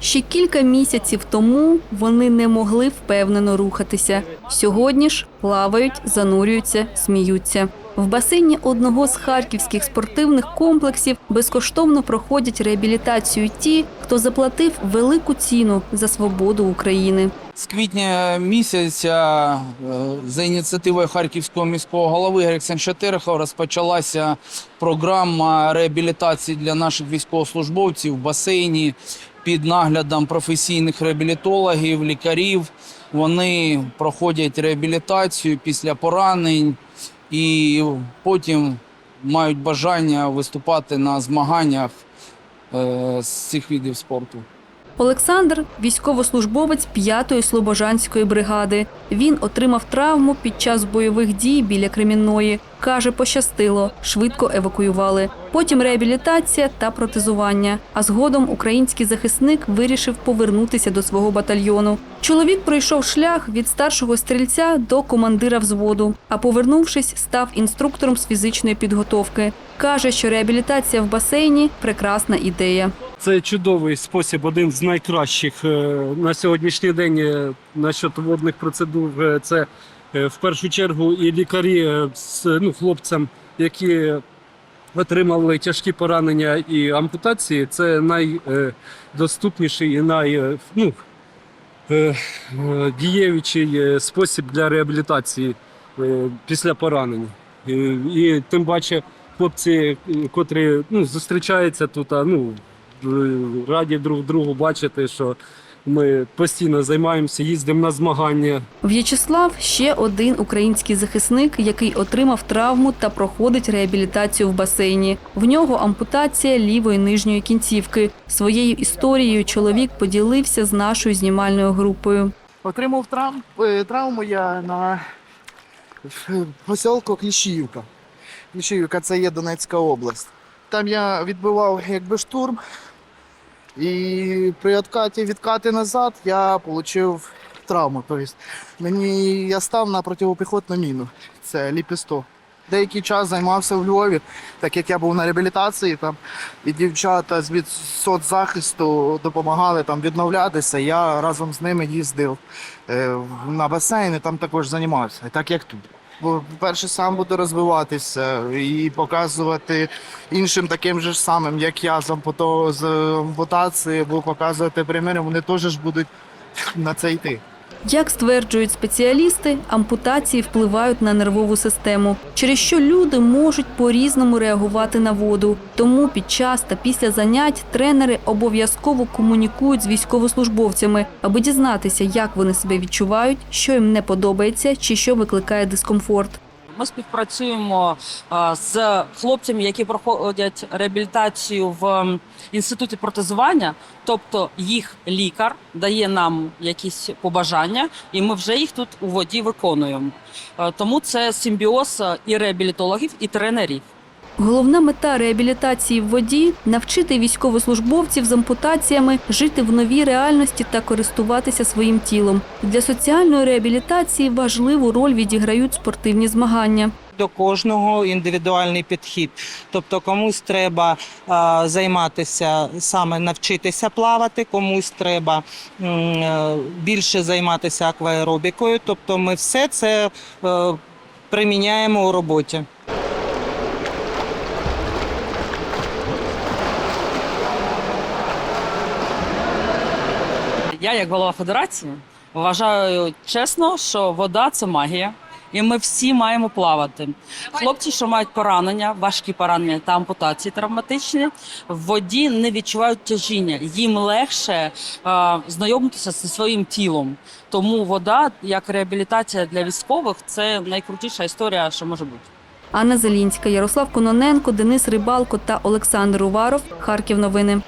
Ще кілька місяців тому вони не могли впевнено рухатися. Сьогодні ж плавають, занурюються, сміються. В басейні одного з харківських спортивних комплексів безкоштовно проходять реабілітацію ті, хто заплатив велику ціну за свободу України. З квітня місяця е, за ініціативою харківського міського голови Олександра Терехова розпочалася програма реабілітації для наших військовослужбовців в басейні під наглядом професійних реабілітологів, лікарів. Вони проходять реабілітацію після поранень і потім мають бажання виступати на змаганнях е, з цих видів спорту. Олександр військовослужбовець 5-ї Слобожанської бригади. Він отримав травму під час бойових дій біля Кремінної. Каже, пощастило, швидко евакуювали. Потім реабілітація та протезування. А згодом український захисник вирішив повернутися до свого батальйону. Чоловік пройшов шлях від старшого стрільця до командира взводу, а повернувшись, став інструктором з фізичної підготовки. Каже, що реабілітація в басейні прекрасна ідея. Це чудовий спосіб, один з найкращих е, на сьогоднішній день е, насчет водних процедур. Е, Це в першу чергу і лікарі з ну, хлопцям, які отримали тяжкі поранення і ампутації. Це найдоступніший і най, е, ну, е, е, дієвичий е, спосіб для реабілітації е, після поранень. І, тим паче хлопці, е, котрі ну, зустрічаються тут, ну, е, раді друг другу бачити, що ми постійно займаємося, їздимо на змагання. В'ячеслав ще один український захисник, який отримав травму та проходить реабілітацію в басейні. В нього ампутація лівої нижньої кінцівки. Своєю історією чоловік поділився з нашою знімальною групою. Отримав травм, е, травму я на е, поселку Кліщіївка. Кліщіївка це є Донецька область. Там я відбивав якби штурм. І при відкаті відкати назад я отримав травму. Тобто мені я став на протипіхотну міну. Це ліпісто. Деякий час займався в Львові, так як я був на реабілітації, там і дівчата з від соцзахисту допомагали там відновлятися. Я разом з ними їздив е, на басейн і там також займався, так як тут. Бо, по-перше, сам буду розвиватися і показувати іншим таким же самим, як я з ампутації, буду показувати приміри, вони теж будуть на це йти. Як стверджують спеціалісти, ампутації впливають на нервову систему, через що люди можуть по-різному реагувати на воду. Тому під час та після занять тренери обов'язково комунікують з військовослужбовцями, аби дізнатися, як вони себе відчувають, що їм не подобається чи що викликає дискомфорт. Ми співпрацюємо з хлопцями, які проходять реабілітацію в інституті протезування. Тобто їх лікар дає нам якісь побажання, і ми вже їх тут у воді виконуємо. Тому це симбіоз і реабілітологів, і тренерів. Головна мета реабілітації в воді навчити військовослужбовців з ампутаціями жити в новій реальності та користуватися своїм тілом. Для соціальної реабілітації важливу роль відіграють спортивні змагання. до кожного індивідуальний підхід. Тобто комусь треба а, займатися саме навчитися плавати, комусь треба е, більше займатися акваеробікою. Тобто ми все це е, приміняємо у роботі. Я, як голова федерації, вважаю чесно, що вода це магія. І ми всі маємо плавати. Хлопці, що мають поранення, важкі поранення та ампутації травматичні, в воді не відчувають тяжіння. Їм легше е, знайомитися зі своїм тілом. Тому вода, як реабілітація для військових, це найкрутіша історія, що може бути. Анна Зелінська, Ярослав Кононенко, Денис Рибалко та Олександр Уваров. Харків новини.